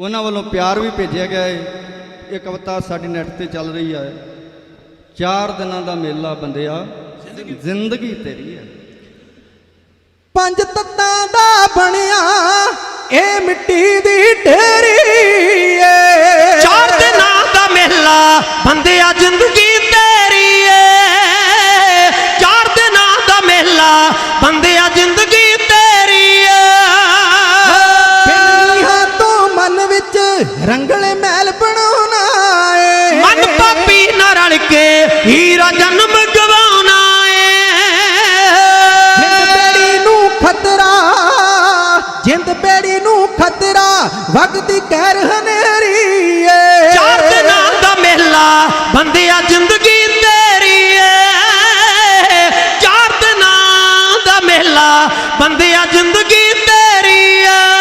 ਉਹਨਾਂ ਵੱਲੋਂ ਪਿਆਰ ਵੀ ਭੇਜਿਆ ਗਿਆ ਹੈ ਇਹ ਕਵਿਤਾ ਸਾਡੀ ਨੈਟ ਤੇ ਚੱਲ ਰਹੀ ਹੈ ਚਾਰ ਦਿਨਾਂ ਦਾ ਮੇਲਾ ਬੰਦਿਆ। ਜ਼ਿੰਦਗੀ ਤੇਰੀ ਹੈ ਪੰਜ ਤੱਤਾਂ ਦਾ ਬਣਿਆ। ਇਹ ਮਿੱਟੀ ਦੀ ਢੇਰੀ ਮਹਿਲ ਬਣਾਉਣਾ ਏ ਮਨ ਪਾਪੀ ਨਾਲ ਰਲ ਕੇ ਹੀਰਾ ਜਨਮ ਗਵਾਉਣਾ ਜਿੰਦ ਏ ਬੇੜੀ ਨੂੰ ਖਤਰਾ ਜਿੰਦ ਬੇੜੀ ਨੂੰ ਖਤਰਾ ਵਗਦੀ ਕਹਿਰ ਹਨੇਰੀ ਏ ਚਾਰ ਦਿਨਾਂ ਦਾ ਮੇਲਾ ਬੰਦਿਆ ਜ਼ਿੰਦਗੀ ਤੇਰੀ ਏ ਚਾਰ ਦਿਨਾਂ ਦਾ ਮੇਲਾ ਬੰਦਿਆ ਜ਼ਿੰਦਗੀ ਤੇਰੀ ਏ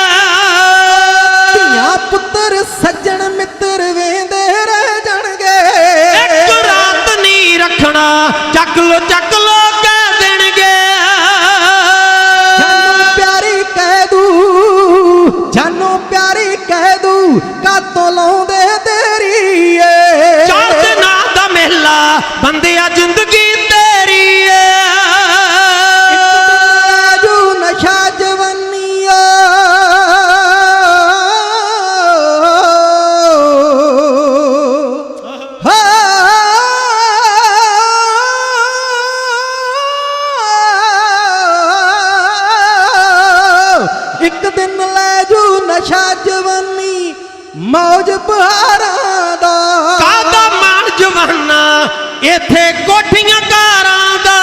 ਮੌਜ ਬਹਾਰਾਂ ਦਾ। ਕਾਦਾ ਮਾਨ ਜਵਾਨਾ ਇੱਥੇ ਕੋਠੀਆਂ ਕਾਰਾਂ ਦਾ।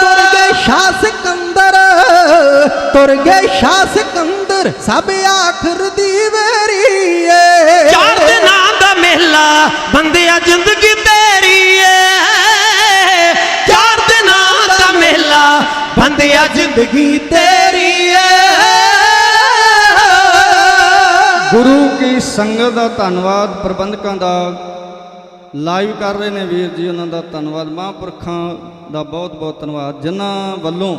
ਤੁਰ ਗਏ ਸ਼ਾਹ ਸਿਕੰਦਰ ਤੁਰ ਗਏ ਸ਼ਾਹ ਸਿਕੰਦਰ ਸਭ ਆਖਰ ਦੀ ਵੇਰੀ ਏ। ਚਾਰ ਦਿਨਾਂ ਦਾ ਮੇਲਾ ਬੰਦਿਆ ਜ਼ਿੰਦਗੀ ਤੇਰੀ ਏ। ਚਾਰ ਦਿਨਾਂ ਦਾ ਮੇਲਾ ਬੰਦਿਆ ਜ਼ਿੰਦਗੀ ਤੇਰੀ ਗੁਰੂ ਕੀ ਸੰਗਤ ਦਾ ਧੰਨਵਾਦ ਪ੍ਰਬੰਧਕਾਂ ਦਾ ਲਾਈਵ ਕਰ ਰਹੇ ਨੇ ਵੀਰ ਜੀ ਉਹਨਾਂ ਦਾ ਧੰਨਵਾਦ। ਮਹਾਂਪੁਰਖਾਂ ਦਾ ਬਹੁਤ ਬਹੁਤ ਧੰਨਵਾਦ। ਜਿਨ੍ਹਾਂ ਵੱਲੋਂ